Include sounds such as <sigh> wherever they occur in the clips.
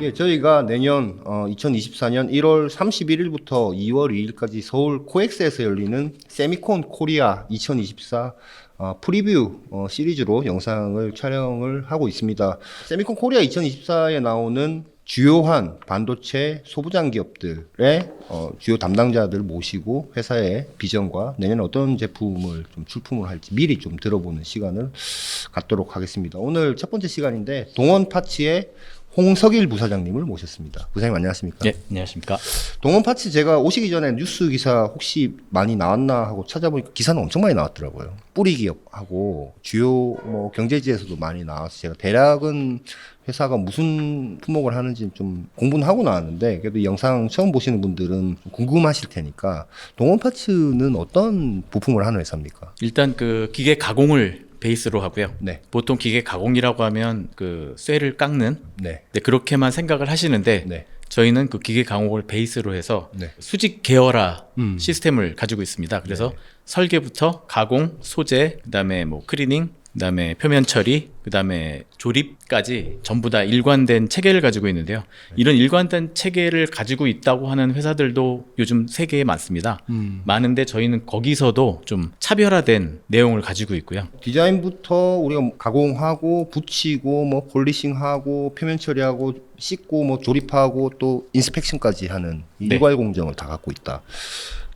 예, 저희가 내년 어, 2024년 1월 31일부터 2월 2일까지 서울 코엑스에서 열리는 세미콘 코리아 2024 어, 프리뷰 어, 시리즈로 영상을 촬영을 하고 있습니다. 세미콘 코리아 2024에 나오는 주요한 반도체 소부장 기업들의 어, 주요 담당자들 모시고 회사의 비전과 내년에 어떤 제품을 좀 출품을 할지 미리 좀 들어보는 시간을 갖도록 하겠습니다. 오늘 첫 번째 시간인데 동원 파츠의 홍석일 부사장님을 모셨습니다. 부사장님 안녕하십니까? 네, 안녕하십니까. 동원 파츠 제가 오시기 전에 뉴스 기사 혹시 많이 나왔나 하고 찾아보니까 기사는 엄청 많이 나왔더라고요. 뿌리 기업하고 주요 뭐 경제지에서도 많이 나와서 제가 대략은 회사가 무슨 품목을 하는지 좀 공부는 하고 나왔는데 그래도 이 영상 처음 보시는 분들은 좀 궁금하실 테니까 동원 파츠는 어떤 부품을 하는 회사입니까? 일단 그 기계 가공을 베이스로 하고요. 네, 보통 기계 가공이라고 하면 그 쇠를 깎는 네, 네, 그렇게만 생각을 하시는데 네, 저희는 그 기계 가공을 베이스로 해서 네. 수직 계열화 음. 시스템을 가지고 있습니다. 그래서 설계부터 가공, 소재, 그다음에 뭐 클리닝, 그다음에 표면 처리, 그다음에 조립까지 전부 다 일관된 체계를 가지고 있는데요. 이런 일관된 체계를 가지고 있다고 하는 회사들도 요즘 세계에 많습니다. 음. 많은데 저희는 거기서도 좀 차별화된 내용을 가지고 있고요. 디자인부터 우리가 가공하고 붙이고 뭐 폴리싱하고 표면 처리하고 씻고 뭐 조립하고 또 인스펙션까지 하는 이 네. 일괄 공정을 다 갖고 있다.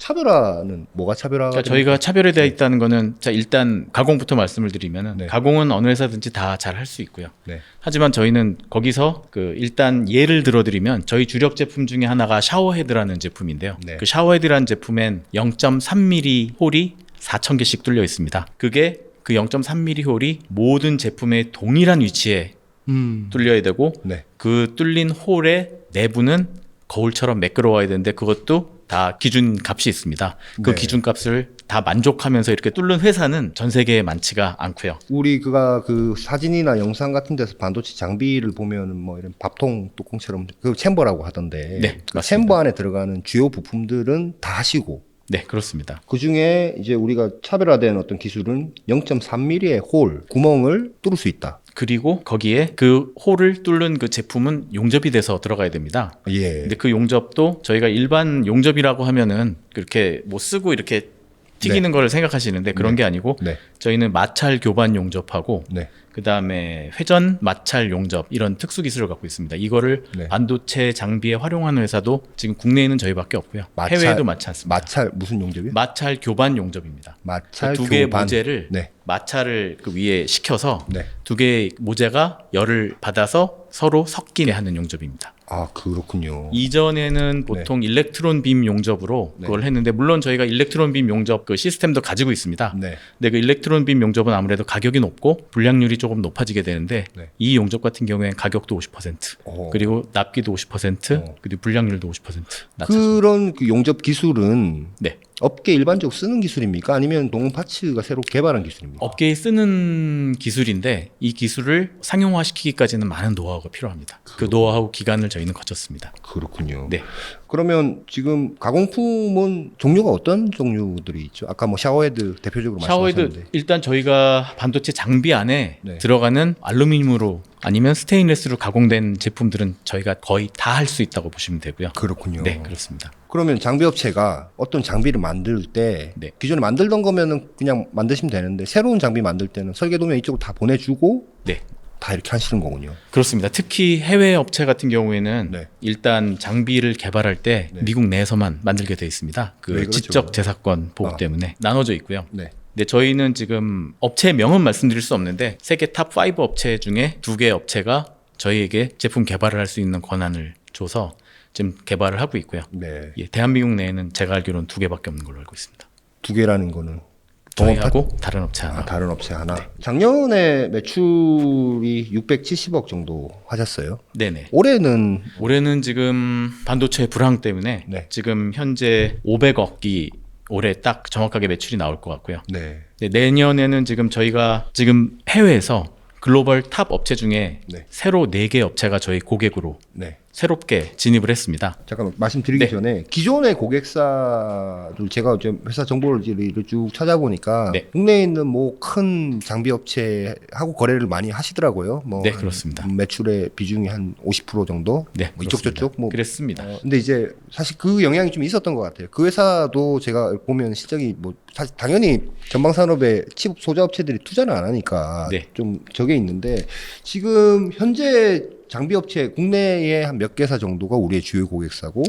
차별화는 뭐가 차별화가 그러니까 저희가 차별화되어 있다는 거는 자 일단 가공부터 말씀을 드리면은 네. 가공은 어느 회사든지 다 잘 할 수 있고요. 네. 하지만 저희는 거기서 그 일단 예를 들어드리면 저희 주력 제품 중에 하나가 샤워헤드라는 제품인데요. 네. 그 샤워헤드라는 제품엔 0.3mm 홀이 4,000개씩 뚫려 있습니다. 그게 그 0.3mm 홀이 모든 제품의 동일한 위치에 음. 뚫려야 되고 네. 그 뚫린 홀의 내부는 거울처럼 매끄러워야 되는데 그것도 다 기준 값이 있습니다. 그 네. 기준 값을 다 만족하면서 이렇게 뚫는 회사는 전 세계에 많지가 않고요. 우리 그가 그 사진이나 영상 같은 데서 반도체 장비를 보면은 뭐 이런 밥통 뚜껑처럼 그 챔버라고 하던데 네, 그. 챔버 안에 들어가는 주요 부품들은 다 하시고 네, 그렇습니다. 그 중에 이제 우리가 차별화된 어떤 기술은 0.3mm의 홀 구멍을 뚫을 수 있다. 그리고 거기에 그 홀을 뚫는 그 제품은 용접이 돼서 들어가야 됩니다. 예. 근데 그 용접도 저희가 일반 용접이라고 하면은 그렇게 뭐 쓰고 이렇게 튀기는 거를 생각하시는데 그런 게 아니고 네. 저희는 마찰 교반 용접하고 네. 그다음에 회전 마찰 용접 이런 특수 기술을 갖고 있습니다. 이거를 네. 반도체 장비에 활용하는 회사도 지금 국내에는 저희밖에 없고요. 마찰- 해외에도 많지 않습니다. 마찰 무슨 용접이요? 마찰 교반 용접입니다. 마찰 두 개의 교반. 모재를 네. 마찰을 그 위에 시켜서 네. 두 개의 모재가 열을 받아서 서로 섞이게 하는 용접입니다. 아 그렇군요. 이전에는 보통 일렉트론 빔 용접으로 네. 그걸 했는데 물론 저희가 일렉트론 빔 용접 그 시스템도 가지고 있습니다. 네. 근데 그 일렉트론 빔 용접은 아무래도 가격이 높고 불량률이 조금 높아지게 되는데 네. 이 용접 같은 경우에는 가격도 50% 어. 그리고 납기도 50% 어. 그리고 불량률도 50% 낮춰. 그런 그 용접 기술은 네. 업계 일반적으로 쓰는 기술입니까? 아니면 동원 파츠가 새로 개발한 기술입니까? 업계에 쓰는 기술인데 이 기술을 상용화시키기까지는 많은 노하우가 필요합니다. 그 노하우 기간을 저희는 거쳤습니다. 그렇군요. 네. 그러면 지금 가공품은 종류가 어떤 종류들이 있죠? 아까 뭐 샤워헤드 대표적으로 샤워헤드 말씀하셨는데. 일단 저희가 반도체 장비 안에 네. 들어가는 알루미늄으로 아니면 스테인레스로 가공된 제품들은 저희가 거의 다 할 수 있다고 보시면 되고요. 그렇군요. 네, 그렇습니다. 그러면 장비 업체가 어떤 장비를 만들 때 네. 기존에 만들던 거면은 그냥 만드시면 되는데 새로운 장비 만들 때는 설계 도면 이쪽으로 다 보내주고 네. 다 이렇게 하시는 거군요. 그렇습니다. 특히 해외 업체 같은 경우에는 네. 일단 장비를 개발할 때 네. 미국 내에서만 만들게 돼 있습니다. 왜그 그러죠? 지적 재산권 보호 아. 때문에 나눠져 있고요. 네. 근데 저희는 지금 업체 명은 말씀드릴 수 없는데 세계 탑 5 업체 중에 두 개 업체가 저희에게 제품 개발을 할 수 있는 권한을 줘서 지금 개발을 하고 있고요. 네. 예, 대한민국 내에는 제가 알기로는 두 개밖에 없는 걸로 알고 있습니다. 두 개라는 거는 저희하고 다른 업체 하나. 아, 다른 업체 하나. 작년에 매출이 670억 정도 하셨어요. 네네. 올해는 올해는 지금 반도체 불황 때문에 네. 지금 현재 500억이 올해 딱 정확하게 매출이 나올 것 같고요. 네. 네, 내년에는 지금 저희가 지금 해외에서 글로벌 탑 업체 중에 네. 새로 4개 업체가 저희 고객으로 네. 새롭게 진입을 했습니다. 잠깐 말씀드리기 네. 전에 기존의 고객사를 제가 좀 회사 정보를 쭉 찾아보니까 네. 국내에 있는 뭐 큰 장비 업체하고 거래를 많이 하시더라고요. 뭐 네, 한 그렇습니다. 매출의 비중이 한 50% 정도. 네, 뭐 이쪽. 저쪽 뭐 그랬습니다. 어, 근데 이제 사실 그 영향이 좀 있었던 것 같아요. 그 회사도 제가 보면 실적이 뭐 사실 당연히 전방 산업에 칩 소자 업체들이 투자를 안 하니까 네. 좀 저게 있는데 지금 현재 장비 업체 국내에 한 몇 개사 정도가 우리의 주요 고객사고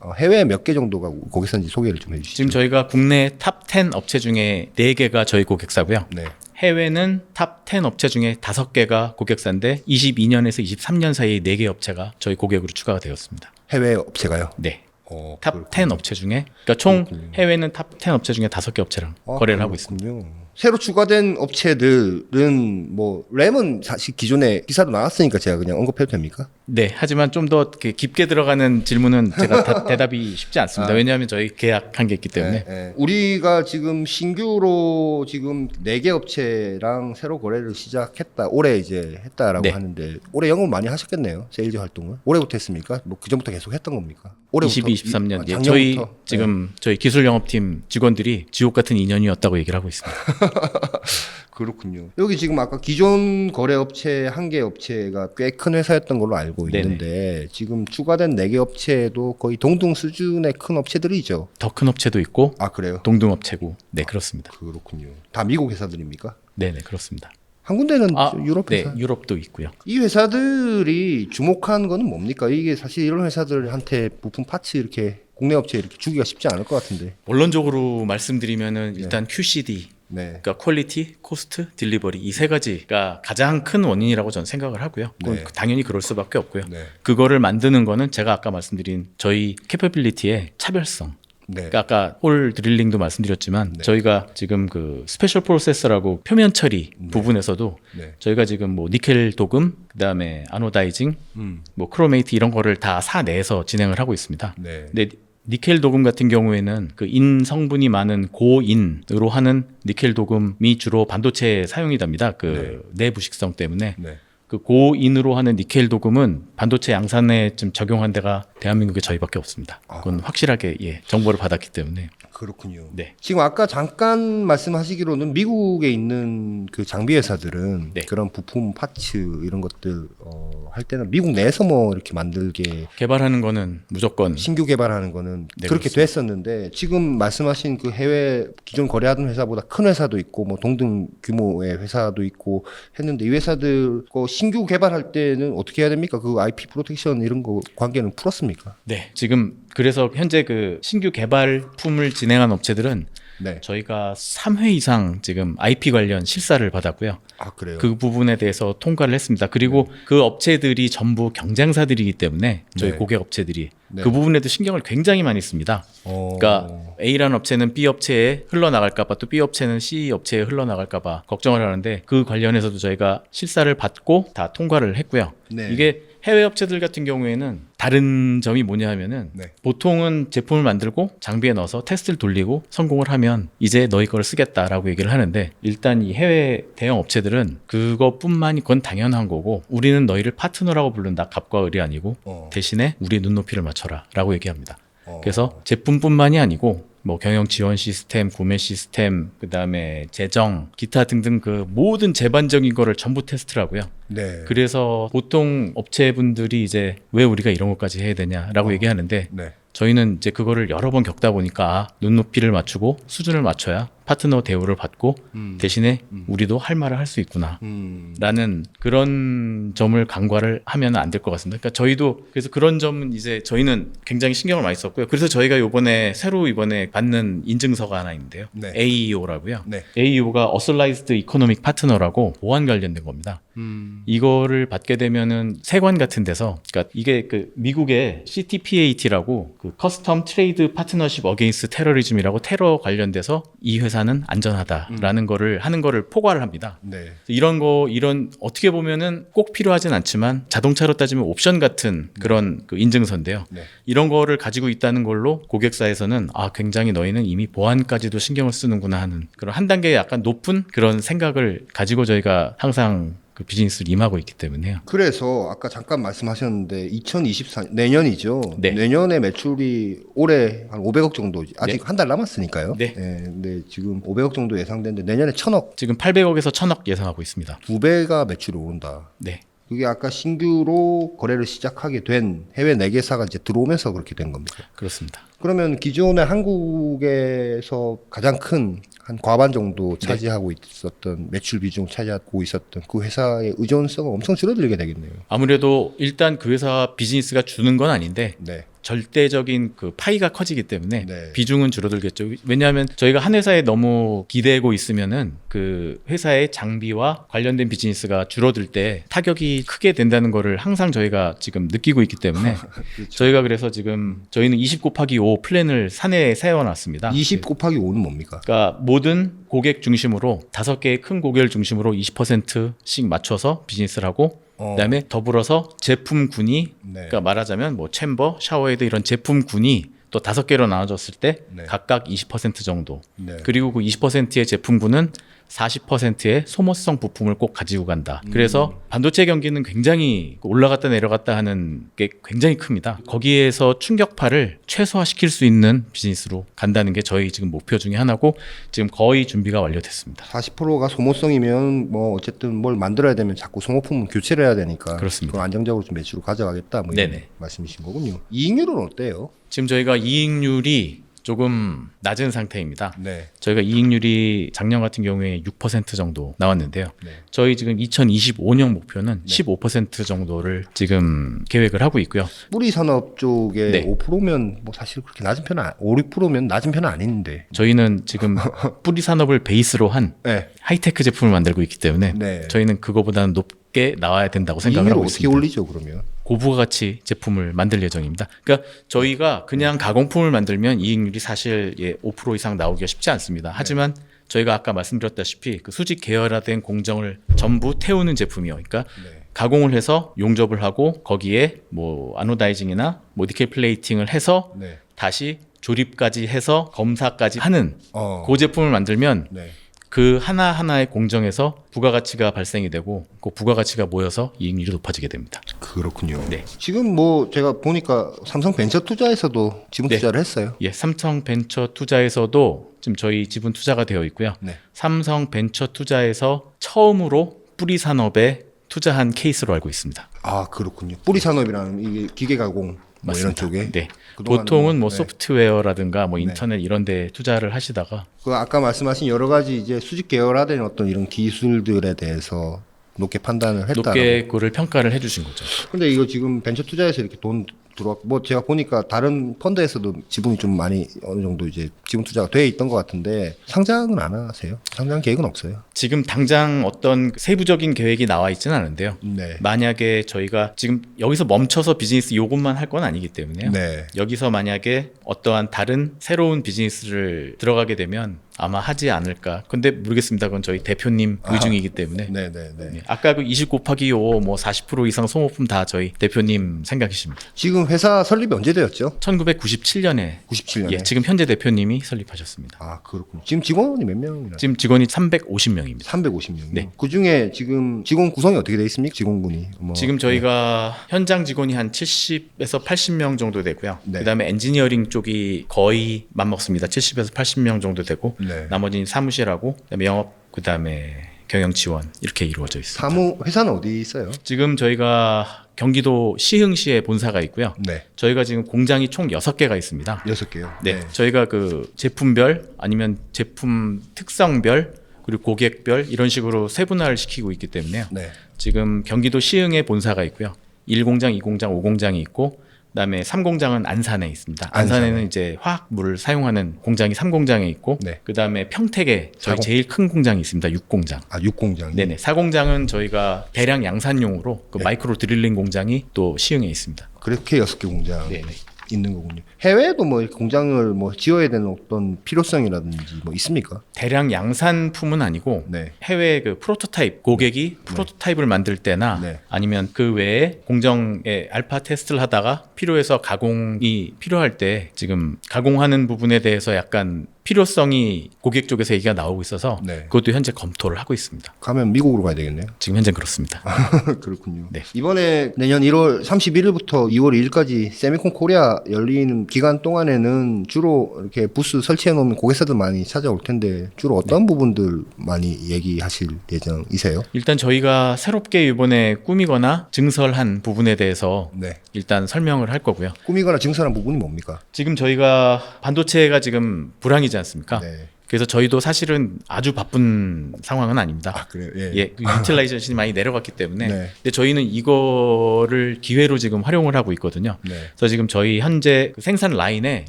어, 해외 몇 개 정도가 고객사인지 소개를 좀 해주시죠. 지금 저희가 국내 탑 10 업체 중에 4개가 저희 고객사고요. 네. 해외는 탑 10 업체 중에 5개가 고객사인데 22년에서 23년 사이에 4개 업체가 저희 고객으로 추가가 되었습니다. 해외 업체가요. 네. 어, 탑 10 업체 중에 그러니까 총 그렇군요. 해외는 탑 10 업체 중에 5개 업체랑 아, 거래를 하고 있습니다. 그렇군요. 새로 추가된 업체들은 뭐 램은 사실 기존에 기사도 나왔으니까 제가 그냥 언급해도 됩니까? 네, 하지만 좀 더 깊게 들어가는 질문은 제가 다- <laughs> 대답이 쉽지 않습니다. 아. 왜냐하면 저희 계약한 게 있기 때문에 예, 예. 우리가 지금 신규로 지금 네 개 업체랑 새로 거래를 시작했다. 올해 이제 했다라고 네. 하는데 올해 영업 많이 하셨겠네요. 세일즈 활동을. 올해부터 했습니까? 뭐 그전부터 계속 했던 겁니까? 올해부터 22, 23년 이- 아, 예, 저희 작년부터? 네. 지금 저희 기술 영업팀 직원들이 지옥 같은 인연이었다고 얘기를 하고 있습니다. <laughs> <laughs> 그렇군요. 여기 지금 아까 기존 거래 업체 한 개 업체가 꽤 큰 회사였던 걸로 알고 네네. 있는데 지금 추가된 네 개 업체도 거의 동등 수준의 큰 업체들이죠. 더 큰 업체도 있고 아 그래요? 동등 업체고 네 그렇습니다. 그렇군요. 다 미국 회사들입니까? 네, 네 그렇습니다. 한 군데는 아, 유럽 네 회사. 유럽도 있고요. 이 회사들이 주목한 거는 뭡니까? 이게 사실 이런 회사들한테 부품 파츠 이렇게 국내 업체 이렇게 주기가 쉽지 않을 것 같은데. 원론적으로 말씀드리면은 일단 QCD 네. 그러니까 퀄리티, 코스트, 딜리버리 이 세 가지가 가장 큰 원인이라고 저는 생각을 하고요. 네. 당연히 그럴 수밖에 없고요. 네. 그거를 만드는 거는 제가 아까 말씀드린 저희 캐퍼빌리티의 차별성. 네. 그러니까 아까 홀 드릴링도 말씀드렸지만 네. 저희가 지금 그 스페셜 프로세서라고 표면 처리 부분에서도 네. 저희가 지금 뭐 니켈 도금, 그다음에 아노다이징, 음. 뭐 크로메이트 이런 거를 다 사내에서 진행을 하고 있습니다. 네. 근데 니켈 도금 같은 경우에는 그 인 성분이 많은 고인으로 하는 니켈 도금이 주로 반도체에 사용이 됩니다. 그 내부식성 때문에 네. 그 고인으로 하는 니켈 도금은 반도체 양산에 좀 적용한 데가 대한민국에 저희밖에 없습니다. 그건 확실하게 예, 정보를 받았기 때문에 그렇군요. 네. 지금 아까 잠깐 말씀하시기로는 미국에 있는 그 장비 회사들은 네. 그런 부품 파츠 이런 것들 어, 할 때는 미국 내에서 뭐 이렇게 만들게 개발하는 거는 무조건 신규 개발하는 거는 네, 그렇게 그렇습니다. 됐었는데 지금 말씀하신 그 해외 기존 거래하던 회사보다 큰 회사도 있고 뭐 동등 규모의 회사도 있고 했는데 이 회사들 거 신규 개발할 때는 어떻게 해야 됩니까? 그 IP 프로텍션 이런 거 관계는 풀었습니까? 네 지금 그래서 현재 그 신규 개발품을 진행한 업체들은 네. 저희가 3회 이상 지금 IP 관련 실사를 받았고요. 아 그래요. 그 부분에 대해서 통과를 했습니다. 그리고 그 업체들이 전부 경쟁사들이기 때문에 저희 네. 고객 업체들이 네. 그 부분에도 신경을 굉장히 많이 씁니다. 어... 그러니까 A라는 업체는 B 업체에 흘러나갈까봐 또 B 업체는 C 업체에 흘러나갈까봐 걱정을 하는데 그 관련해서도 저희가 실사를 받고 다 통과를 했고요. 네. 이게 해외 업체들 같은 경우에는 다른 점이 뭐냐 하면은 네. 보통은 제품을 만들고 장비에 넣어서 테스트를 돌리고 성공을 하면 이제 너희 거를 쓰겠다라고 얘기를 하는데 일단 이 해외 대형 업체들은 그것뿐만이 그건 당연한 거고 우리는 너희를 파트너라고 부른다 갑과 을이 아니고 어. 대신에 우리 눈높이를 맞춰라라고 얘기합니다. 어. 그래서 제품뿐만이 아니고 뭐 경영 지원 시스템, 구매 시스템, 그다음에 재정, 기타 등등 그 모든 제반적인 거를 전부 테스트를 하고요. 네. 그래서 보통 업체분들이 이제 왜 우리가 이런 것까지 해야 되냐라고 얘기하는데 네. 저희는 이제 그거를 여러 번 겪다 보니까 아, 눈높이를 맞추고 수준을 맞춰야 파트너 대우를 받고 음. 대신에 우리도 할 말을 할 수 있구나. 음. 라는 그런 점을 간과를 하면 안 될 것 같습니다. 그러니까 저희도 그래서 그런 점은 이제 저희는 굉장히 신경을 많이 썼고요. 그래서 저희가 이번에 새로 이번에 받는 인증서가 하나 있는데요. 네. AEO라고요. 네. AEO가 Authorized Economic Partner라고 보안 관련된 겁니다. 음. 이거를 받게 되면은 세관 같은 데서 그러니까 이게 그 미국의 CTPAT라고 그 커스텀 트레이드 파트너십 어게인스트 테러리즘이라고 테러 관련돼서 이 회사는 안전하다라는 거를 하는 거를 포괄을 합니다. 네. 이런 거 이런 어떻게 보면은 꼭 필요하진 않지만 자동차로 따지면 옵션 같은 그런 그 인증서인데요. 네. 이런 거를 가지고 있다는 걸로 고객사에서는 아 굉장히 너희는 이미 보안까지도 신경을 쓰는구나 하는 그런 한 단계 약간 높은 그런 생각을 가지고 저희가 항상 그 비즈니스를 임하고 있기 때문에요. 그래서 아까 잠깐 말씀하셨는데 2024 내년이죠. 네. 내년에 매출이 올해 한 500억 정도 아직 한달 남았으니까요. 네. 근데 지금 500억 정도 예상되는데 내년에 1000억 지금 800억에서 1000억 예상하고 있습니다. 두 배가 매출이 오른다. 네. 그게 아까 신규로 거래를 시작하게 된 해외 4개사가 이제 들어오면서 그렇게 된 겁니다. 그렇습니다. 그러면 기존에 한국에서 가장 큰 한 과반 정도 네. 차지하고 있었던 매출 비중 차지하고 있었던 그 회사의 의존성은 엄청 줄어들게 되겠네요. 아무래도 일단 그 회사 비즈니스가 주는 건 아닌데 네. 절대적인 그 파이가 커지기 때문에 네. 비중은 줄어들겠죠. 왜냐하면 저희가 한 회사에 너무 기대고 있으면은 그 회사의 장비와 관련된 비즈니스가 줄어들 때 타격이 크게 된다는 거를 항상 저희가 지금 느끼고 있기 때문에 <laughs> 그렇죠. 저희가 그래서 지금 저희는 20 곱하기 5 플랜을 사내에 세워놨습니다. 20 곱하기 5는 뭡니까? 그러니까 모든 고객 중심으로 다섯 개의 큰 고객을 중심으로 20%씩 맞춰서 비즈니스를 하고 어. 그다음에 더불어서 제품군이 네. 그러니까 말하자면 뭐 챔버, 샤워헤드 이런 제품군이 또 다섯 개로 나눠졌을 때 네. 각각 20% 정도. 네. 그리고 그 20%의 제품군은 40%의 소모성 부품을 꼭 가지고 간다. 음. 그래서 반도체 경기는 굉장히 올라갔다 내려갔다 하는 게 굉장히 큽니다. 거기에서 충격파를 최소화시킬 수 있는 비즈니스로 간다는 게 저희 지금 목표 중에 하나고 지금 거의 준비가 완료됐습니다. 40%가 소모성이면 뭐 어쨌든 뭘 만들어야 되면 자꾸 소모품은 교체를 해야 되니까 그렇습니다. 그걸 안정적으로 좀 매출을 가져가겠다 뭐 이런 네네. 말씀이신 거군요. 이익률은 어때요? 지금 저희가 이익률이 조금 낮은 상태입니다. 네. 저희가 이익률이 작년 같은 경우에 6% 정도 나왔는데요. 네. 저희 지금 2025년 목표는 15% 정도를 지금 계획을 하고 있고요. 뿌리 산업 쪽에 네. 5%면 뭐 사실 그렇게 낮은 편은 아- 5, 6%면 낮은 편은 아닌데. 저희는 지금 <laughs> 뿌리 산업을 베이스로 한 네. 하이테크 제품을 만들고 있기 때문에 네. 저희는 그거보다는 높게 나와야 된다고 생각을 하고 어떻게 있습니다. 올리죠 그러면? 고부가 가치 제품을 만들 예정입니다. 그러니까 저희가 그냥 가공품을 만들면 이익률이 사실 예, 5% 이상 나오기가 쉽지 않습니다. 하지만 저희가 아까 말씀드렸다시피 그 수직 계열화된 공정을 전부 태우는 제품이요. 그러니까 네. 가공을 해서 용접을 하고 거기에 뭐 아노다이징이나 모디케이 플레이팅을 해서 네. 다시 조립까지 해서 검사까지 하는 어. 그 제품을 만들면 네. 그 하나 하나의 공정에서 부가가치가 발생이 되고 그 부가가치가 모여서 이익률이 높아지게 됩니다. 그렇군요. 네. 지금 뭐 제가 보니까 삼성 벤처 투자에서도 지분 네. 투자를 했어요. 예, 삼성 벤처 투자에서도 지금 저희 지분 투자가 되어 있고요. 네. 삼성 벤처 투자에서 처음으로 뿌리 산업에 투자한 케이스로 알고 있습니다. 아 그렇군요. 뿌리 산업이라는 이게 기계 가공 뭐 이런 맞습니다. 쪽에. 네. 보통은 뭐 네. 소프트웨어라든가 뭐 인터넷 이런 데 투자를 하시다가 그 아까 말씀하신 여러 가지 이제 수직 계열화된 어떤 이런 기술들에 대해서 높게 판단을 했다. 높게 그를 평가를 해 주신 거죠. 근데 이거 지금 벤처 투자에서 이렇게 돈 들어왔고 뭐 제가 보니까 다른 펀드에서도 지분이 좀 많이 어느 정도 이제 지분 투자가 돼 있던 것 같은데 상장은 안 하세요? 상장 계획은 없어요? 지금 당장 어떤 세부적인 계획이 나와 있지는 않은데요. 네. 만약에 저희가 지금 여기서 멈춰서 비즈니스 요것만 할 건 아니기 때문에요. 네. 여기서 만약에 어떠한 다른 새로운 비즈니스를 들어가게 되면 아마 하지 않을까. 근데 모르겠습니다. 그건 저희 대표님 의중이기 때문에. 네, 네, 네. 네. 아까 그 20 곱하기 5, 뭐40% 이상 소모품 다 저희 대표님 생각이십니다. 지금 회사 설립이 언제 되었죠? 1997년에 97년에. 예, 지금 현재 대표님이 설립하셨습니다. 아, 그렇군요. 지금 직원이 몇 명이나? 지금 직원이 350명입니다. 350명. 네. 그 중에 지금 직원 구성이 어떻게 돼 있습니까? 직원군이. 뭐. 지금 저희가 현장 직원이 한 70에서 80명 정도 되고요. 네. 그다음에 엔지니어링 쪽이 거의 맞먹습니다. 70에서 80명 정도 되고 네. 나머지는 사무실하고 그다음에 영업 그다음에 경영 지원 이렇게 이루어져 있습니다. 사무 회사는 어디 있어요? 지금 저희가 경기도 시흥시에 본사가 있고요. 네. 저희가 지금 공장이 총 6개가 있습니다. 여섯 개요. 네. 저희가 그 제품별 아니면 제품 특성별 그리고 고객별 이런 식으로 세분화를 시키고 있기 때문에요. 네. 지금 경기도 시흥에 본사가 있고요. 1공장, 2공장, 5공장이 있고 그다음에 3공장은 안산에 있습니다. 안산에는 안산에. 이제 화학물을 사용하는 공장이 3공장에 있고 네. 그다음에 평택에 저희 사공- 제일 큰 공장이 있습니다. 6공장. 아, 육공장. 네네. 4공장은 저희가 대량 양산용으로 그 네. 마이크로 드릴링 공장이 또 시흥에 있습니다. 그렇게 여섯 개 공장 네네. 있는 거군요. 해외에도 뭐 공장을 뭐 지어야 되는 어떤 필요성이라든지 뭐 있습니까? 대량 양산품은 아니고 네. 해외 그 프로토타입 고객이 프로토타입을 만들 때나 네. 아니면 그 외에 공정에 알파 테스트를 하다가 필요해서 가공이 필요할 때 지금 가공하는 부분에 대해서 약간 필요성이 고객 쪽에서 얘기가 나오고 있어서 네. 그것도 현재 검토를 하고 있습니다. 가면 미국으로 가야 되겠네요. 지금 현재 그렇습니다. <laughs> 그렇군요. 네. 이번에 내년 1월 31일부터 2월 2일까지 세미콘 코리아 열리는 기간 동안에는 주로 이렇게 부스 설치해 놓으면 고객사들 많이 찾아올 텐데 주로 어떤 네. 부분들 많이 얘기하실 예정이세요? 일단 저희가 새롭게 이번에 꾸미거나 증설한 부분에 대해서 네. 일단 설명을 할 거고요. 꾸미거나 증설한 부분이 뭡니까? 지금 저희가 반도체가 지금 불황이 지 않습니까? 네. 그래서 저희도 사실은 아주 바쁜 상황은 아닙니다. 아, 그래요. 예. 예, 그 유틸라이제이션이 많이 내려갔기 때문에. 네. 근데 저희는 이거를 기회로 지금 활용을 하고 있거든요. 네. 그래서 지금 저희 현재 그 생산 라인의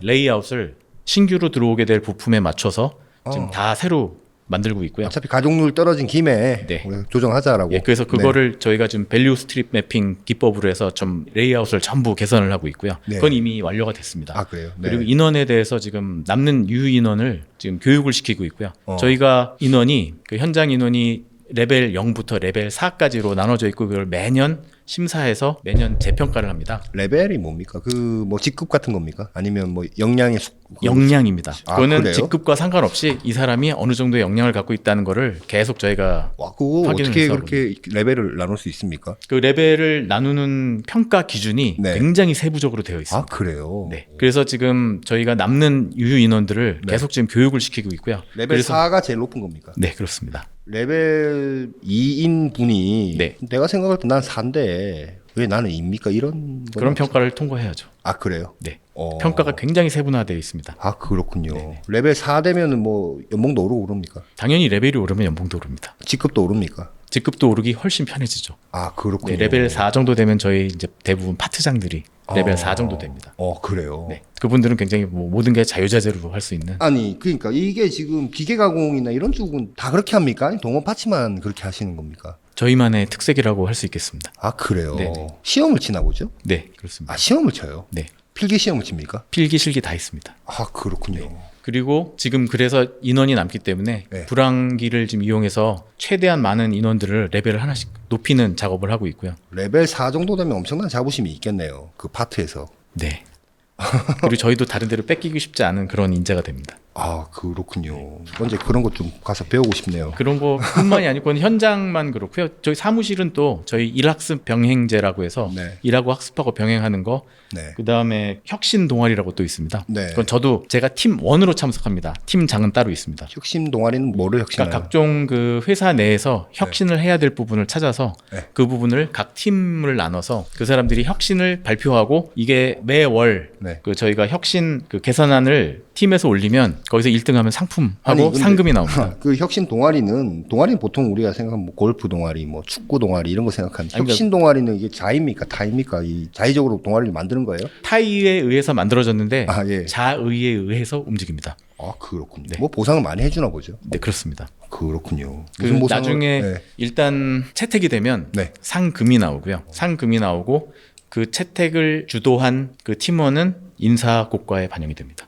레이아웃을 신규로 들어오게 될 부품에 맞춰서 지금 어. 다 새로 만들고 있고요. 어차피 가동률 떨어진 김에 네. 조정하자라고. 예, 그래서 네. 그거를 저희가 지금 밸류 스트립 매핑 기법으로 해서 좀 레이아웃을 전부 개선을 하고 있고요. 네. 그건 이미 완료가 됐습니다. 아, 그래요. 네. 그리고 인원에 대해서 지금 남는 유휴 인원을 지금 교육을 시키고 있고요. 어. 저희가 인원이 그 현장 인원이 레벨 0부터 레벨 4까지로 나눠져 있고 그걸 매년 심사해서 매년 재평가를 합니다. 레벨이 뭡니까? 그 뭐 직급 같은 겁니까? 아니면 뭐 역량의 수, 그- 역량입니다. 아, 그거는 그래요? 직급과 상관없이 이 사람이 어느 정도의 역량을 갖고 있다는 거를 계속 저희가 와, 그거 확인을 어떻게 해서 그렇게 레벨을 나눌 수 있습니까? 그 레벨을 나누는 평가 기준이 네. 굉장히 세부적으로 되어 있습니다. 아, 그래요. 네. 그래서 지금 저희가 남는 유휴 인원들을 네. 계속 지금 교육을 시키고 있고요. 레벨 그래서 4가 제일 높은 겁니까? 네, 그렇습니다. 레벨 2인 분이 네. 내가 생각할 때 난 4인데 왜 나는 2입니까? 이런 건 그런 없- 평가를 통과해야죠. 아, 그래요? 네. 어. 평가가 굉장히 세분화되어 있습니다. 아, 그렇군요. 네네. 레벨 4 되면은 뭐 연봉도 오르고 그럽니까? 당연히 레벨이 오르면 연봉도 오릅니다. 직급도 오릅니까? 직급도 오르기 훨씬 편해지죠. 아, 그렇군요. 네, 레벨 4 정도 되면 저희 이제 대부분 파트장들이 레벨 어. 4 정도 됩니다. 어, 그래요. 네. 그분들은 굉장히 뭐 모든 게 자유자재로 할 수 있는 아니, 그러니까 이게 지금 기계 가공이나 이런 쪽은 다 그렇게 합니까? 아니, 동원 파츠만 그렇게 하시는 겁니까? 저희만의 특색이라고 할 수 있겠습니다. 아, 그래요. 네네. 시험을 치나 보죠? 네, 그렇습니다. 아, 시험을 쳐요. 네. 필기 시험을 칩니까? 필기 실기 다 있습니다. 아, 그렇군요. 그리고 지금 그래서 인원이 남기 때문에 네. 불황기를 지금 이용해서 최대한 많은 인원들을 레벨을 하나씩 높이는 작업을 하고 있고요. 레벨 4 정도 되면 엄청난 자부심이 있겠네요. 그 파트에서. 네. 그리고 저희도 다른 데로 뺏기고 싶지 않은 그런 인재가 됩니다. 아, 그렇군요. 언제 그런 것 좀 가서 배우고 싶네요. 그런 거뿐만이 아니고 현장만 그렇고요. 저희 사무실은 또 저희 일학습 병행제라고 해서 네. 일하고 학습하고 병행하는 거. 네. 그 다음에 혁신 동아리라고 또 있습니다. 네. 그건 저도 제가 팀 원으로 참석합니다. 팀장은 따로 있습니다. 혁신 동아리는 뭐를 혁신하나요? 그러니까 각종 그 회사 내에서 혁신을 해야 될 부분을 찾아서 네. 그 부분을 각 팀을 나눠서 그 사람들이 혁신을 발표하고 이게 매월 네. 그 저희가 혁신 그 개선안을 팀에서 올리면 거기서 1등하면 상품하고 상금이 나옵니다. <laughs> 그 혁신 동아리는 동아리는 보통 우리가 생각하면 뭐 골프 동아리, 뭐 축구 동아리 이런 거 생각하는데 아니, 그러니까 혁신 동아리는 이게 자입니까, 타입니까? 이 자의적으로 동아리를 만드는 거예요? 타의에 의해서 만들어졌는데 아 예. 자의에 의해서 움직입니다. 아 그렇군요. 네. 뭐 보상을 많이 해주나 보죠. 네 그렇습니다. 그렇군요. 그 나중에 네. 일단 채택이 되면 네. 상금이 나오고요. 상금이 나오고 그 채택을 주도한 그 팀원은 인사고과에 반영이 됩니다.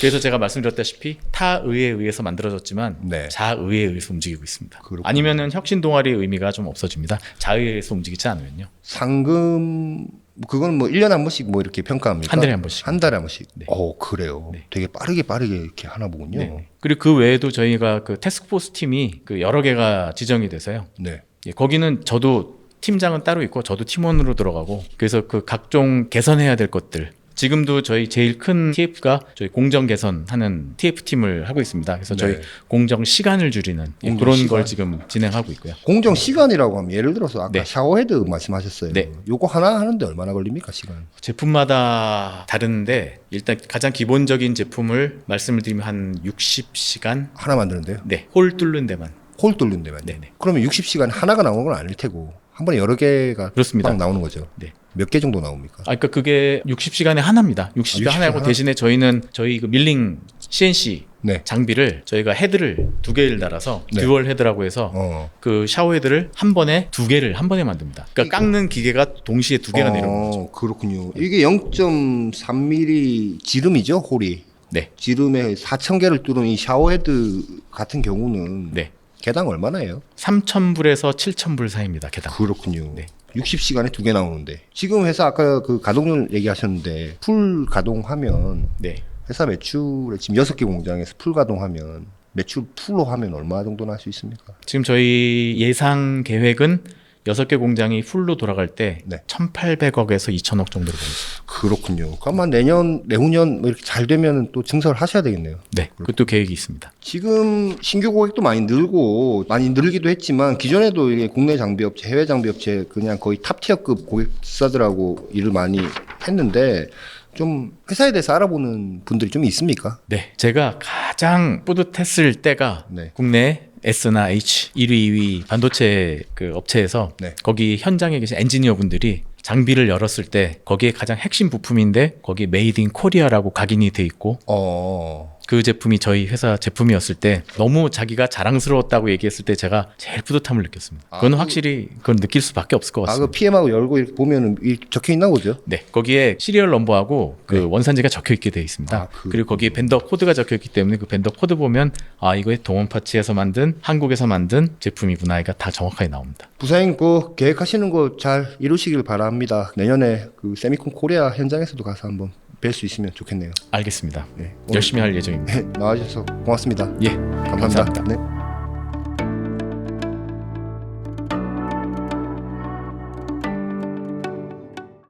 그래서 제가 말씀드렸다시피 타의에 의해서 만들어졌지만 네. 자의에 의해서 움직이고 있습니다. 그렇군요. 아니면은 혁신 동아리의 의미가 좀 없어집니다. 자의에 의해서 움직이지 않으면요. 상금 뭐 그건 뭐 1년에 한 번씩 뭐 이렇게 평가합니까? 한 달에 한 번씩. 한 달에 한 번씩. 네. 어, 그래요. 네. 되게 빠르게 빠르게 이렇게 하나 보군요. 네. 그리고 그 외에도 저희가 그 태스크포스 팀이 그 여러 개가 지정이 돼서요. 네. 예, 거기는 저도 팀장은 따로 있고 저도 팀원으로 들어가고 그래서 그 각종 개선해야 될 것들 지금도 저희 제일 큰 TF가 저희 공정 개선하는 TF 팀을 하고 있습니다. 그래서 저희 네. 공정 시간을 줄이는 예, 공정 그런 시간. 걸 지금 진행하고 있고요. 공정 시간이라고 하면 예를 들어서 아까 네. 샤워헤드 말씀하셨어요. 네. 요거 하나 하는데 얼마나 걸립니까, 시간? 제품마다 다른데 일단 가장 기본적인 제품을 말씀을 드리면 한 60시간 하나 만드는데요. 네, 홀 뚫는 데만. 홀 뚫는 데만. 네네. 그러면 60시간 하나가 나오는 건 아닐 테고 한 번에 여러 개가 그렇습니다. 막 나오는 거죠. 네. 몇 개 정도 나옵니까? 아, 그러니까 그게 60시간에 하나입니다. 60시간 60시간 하나고 하나? 대신에 저희는 저희 그 밀링 CNC 네. 장비를 저희가 헤드를 두 개를 달아서 네. 듀얼 헤드라고 해서 어. 그 샤워 헤드를 한 번에 두 개를 한 번에 만듭니다. 그러니까 깎는 기계가 동시에 두 개가 어, 내려오는 거죠. 그렇군요. 이게 0.3mm 지름이죠, 홀이. 네. 지름에 4,000개를 뚫은 이 샤워 헤드 같은 경우는 네. 개당 얼마나 해요? 3,000불에서 7,000불 사이입니다. 개당. 그렇군요. 네. 60시간에 두 개 나오는데 지금 회사 아까 그 가동률 얘기하셨는데 풀 가동하면 네. 회사 매출에 지금 여섯 개 공장에서 풀 가동하면 매출 풀로 하면 얼마 정도 날 수 있습니까? 지금 저희 예상 계획은 여섯 개 공장이 풀로 돌아갈 때 네. 1,800억에서 2,000억 정도로 보입니다. 그렇군요. 그러면 내년, 내후년 뭐 이렇게 잘 되면 또 증설을 하셔야 되겠네요. 네, 그것도 계획이 있습니다. 지금 신규 고객도 많이 늘고 많이 늘기도 했지만 기존에도 이게 국내 장비 업체, 해외 장비 업체 그냥 거의 탑티어급 고객사들하고 일을 많이 했는데 좀 회사에 대해서 알아보는 분들이 좀 있습니까? 네, 제가 가장 뿌듯했을 때가 네. 국내 S나 H 1위, 2위 반도체 그 업체에서 네. 거기 현장에 계신 엔지니어 분들이 장비를 열었을 때 거기에 가장 핵심 부품인데 거기 메이드 인 코리아라고 각인이 돼 있고 어, 그 제품이 저희 회사 제품이었을 때 너무 자기가 자랑스러웠다고 얘기했을 때 제가 제일 뿌듯함을 느꼈습니다. 아, 그건 그- 확실히 그건 느낄 수밖에 없을 것 아, 같습니다. 그 PM하고 열고 이렇게 보면은 이 적혀 있나 보죠? 네, 거기에 시리얼 넘버하고 그 네. 원산지가 적혀 있게 되어 있습니다. 아, 그- 그 리고 거기에 벤더 코드가 적혀 있기 때문에 그 벤더 코드 보면 아 이거에 동원 파츠에서 만든 한국에서 만든 제품이구나 이가 다 정확하게 나옵니다. 부사님 그 계획하시는 거 잘 이루시길 바랍니다. 내년에 그 세미콘 코리아 현장에서도 가서 한번 뵐 수 있으면 좋겠네요. 알겠습니다. 네. 열심히 할 예정입니다. 오늘 나와주셔서 고맙습니다. 예, 감사합니다. 감사합니다. 네.